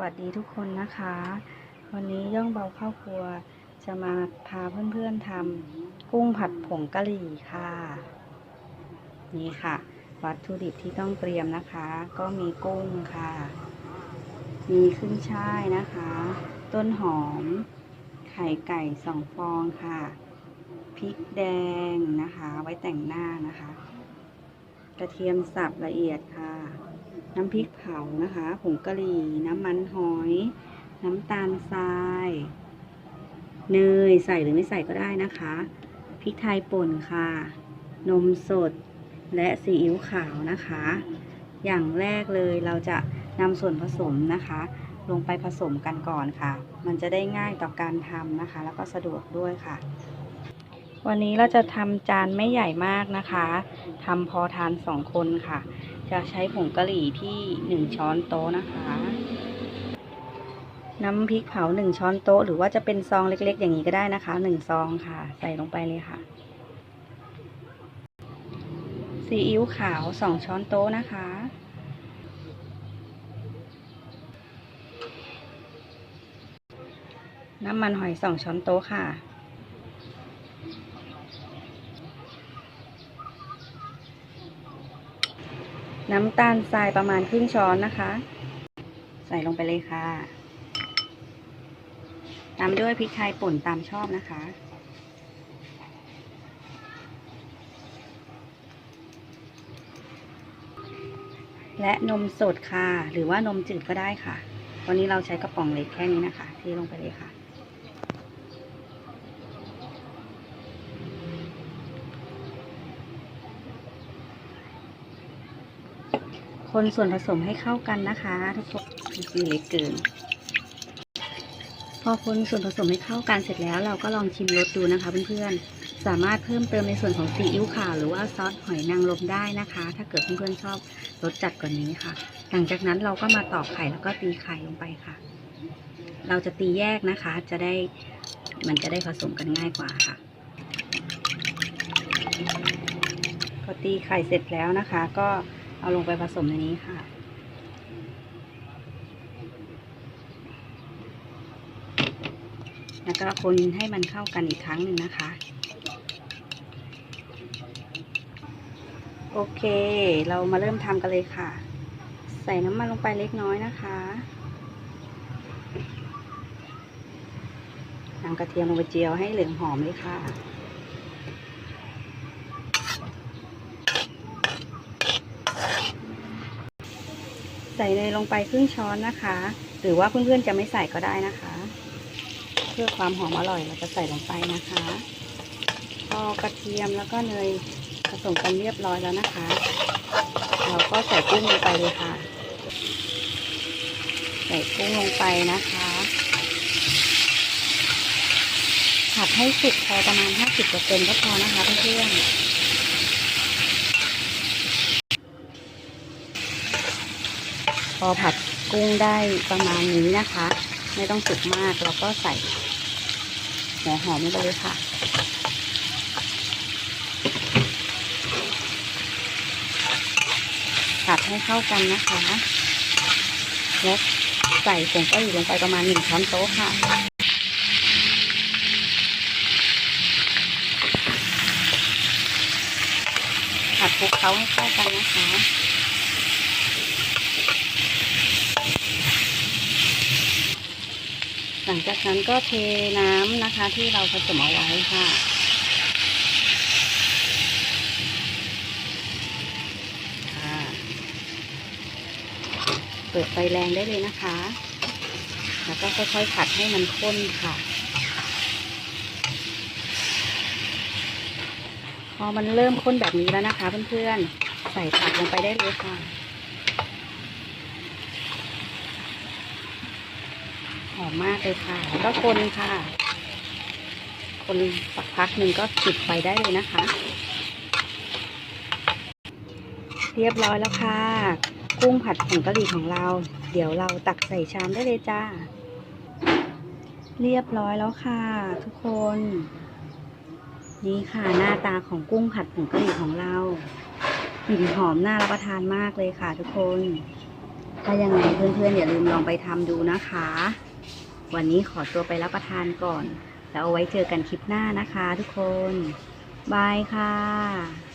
วัสดีทุกคนนะคะ วันนี้ย่องเบาเข้าวครัว จะมาพาเพื่อนๆทำกุ้งผัดผงกะหรี่ค่ะ นี่ค่ะ วัตถุดิบที่ต้องเตรียมนะคะ ก็มีกุ้งค่ะ มีขึ้นช่ายนะคะ ต้นหอม ไข่ไก่สองฟองค่ะ พริกแดงนะคะ ไว้แต่งหน้านะคะ กระเทียมสับละเอียดค่ะ น้ำพริกเผานะคะผงกะหรี่ น้ำมันหอย น้ำตาลทรายเนยใส่หรือไม่ใส่ก็ได้นะคะพริกไทยป่นค่ะ นมสดและซีอิ๊วขาวนะคะ อย่างแรกเลยเราจะนำส่วนผสมนะคะ ลงไปผสมกันก่อนค่ะ มันจะได้ง่ายต่อการทำนะคะ แล้วก็สะดวกด้วยค่ะ วันนี้เราจะทำจานไม่ใหญ่มากนะคะทำพอทานสองคนค่ะ จะใช้ผงกะหรี่ที่หนึ่งช้อนโต๊ะนะคะ น้ำพริกเผาหนึ่งช้อนโต๊ะ หรือว่าจะเป็นซองเล็กๆ อย่างนี้ก็ได้นะคะหนึ่งซองค่ะ ใส่ลงไปเลยค่ะ ซีอิ๊วขาวสองช้อนโต๊ะนะคะน้ำมันหอยสองช้อนโต๊ะค่ะ น้ำตาลทรายประมาณครึ่งช้อนนะคะ ใส่ลงไปเลยค่ะ ตามด้วยพริกไทยป่นตามชอบนะคะ และนมสดค่ะ หรือว่านมจืดก็ได้ค่ะ วันนี้เราใช้กระป๋องเล็กแค่นี้นะคะเทลงไปเลยค่ะ คนส่วนผสมให้เข้ากันนะคะทุกคนมีเล็กเกิน พอคนส่วนผสมให้เข้ากันเสร็จแล้ว เราก็ลองชิมรสดูนะคะเพื่อนๆ สามารถเพิ่มเติมในส่วนของซีอิ๊วขาวหรือว่าซอสหอยนางรมได้นะคะ ถ้าเกิดเพื่อนๆชอบรสจัดกว่านี้ค่ะ หลังจากนั้นเราก็มาตอกไข่แล้วก็ตีไข่ลงไปค่ะ เราจะตีแยกนะคะ จะได้มันจะได้ผสมกันง่ายกว่าค่ะพอตีไข่เสร็จแล้วนะคะ ก็ เอาลงไปผสมในนี้ค่ะ แล้วก็คนให้มันเข้ากันอีกครั้งหนึ่งนะคะ โอเค เรามาเริ่มทำกันเลยค่ะ ใส่น้ำมันลงไปเล็กน้อยนะคะนำกระเทียมลงไปเจียวให้เหลืองหอมเลยค่ะ ส่เนยลงไปครึ่งช้อนนะคะ หรือว่าเพื่อนๆจะไม่ใส่ก็ได้นะคะ เพื่อความหอมอร่อยเราจะใส่ลงไปนะคะพอกระเทียมแล้วก็เนยผสมกันเรียบร้อยแล้วนะคะ เราก็ใส่กุ้งลงไปเลยค่ะ ใส่กุ้งลงไปนะคะผัดให้สุกพอประมาณ 50%ก็พอนะคะเพื่อนๆ อผัดกุ้งได้ประมาณนี้นะคะ ไม่ต้องสุกมากเราก็ใส่หัวหอมลงไปเลยค่ะผัดให้เข้ากันนะคะแล้วใส่ผงกะหรี่ลงไปประมาณหนึ่งช้อนโต๊ะค่ะผัดคลุกเคล้าให้เข้ากันนะคะ หลังจากนั้นก็เทน้ำนะคะที่เราผสมเอาไว้ค่ะ เปิดไฟแรงได้เลยนะคะ แล้วก็ค่อยๆผัดให้มันข้นค่ะ พอมันเริ่มข้นแบบนี้แล้วนะคะเพื่อนๆ ใส่ผักลงไปได้เลยค่ะ อมมากเลยค่ะ ก็คนค่ะ คนสักพักหนึ่งก็ปิดไฟได้เลยนะคะ เรียบร้อยแล้วค่ะ กุ้งผัดผงกะหรี่ของเรา เดี๋ยวเราตักใส่ชามได้เลยจ้า เรียบร้อยแล้วค่ะ ทุกคน นี่ค่ะหน้าตาของกุ้งผัดผงกะหรี่ของเรากลิ่นหอมน่ารับประทานมากเลยค่ะ ทุกคน ถ้ายังไงเพื่อนๆอย่าลืมลองไปทำดูนะคะ วันนี้ขอตัวไปรับประทานก่อน แล้วเอาไว้เจอกันคลิปหน้านะคะทุกคน บายค่ะ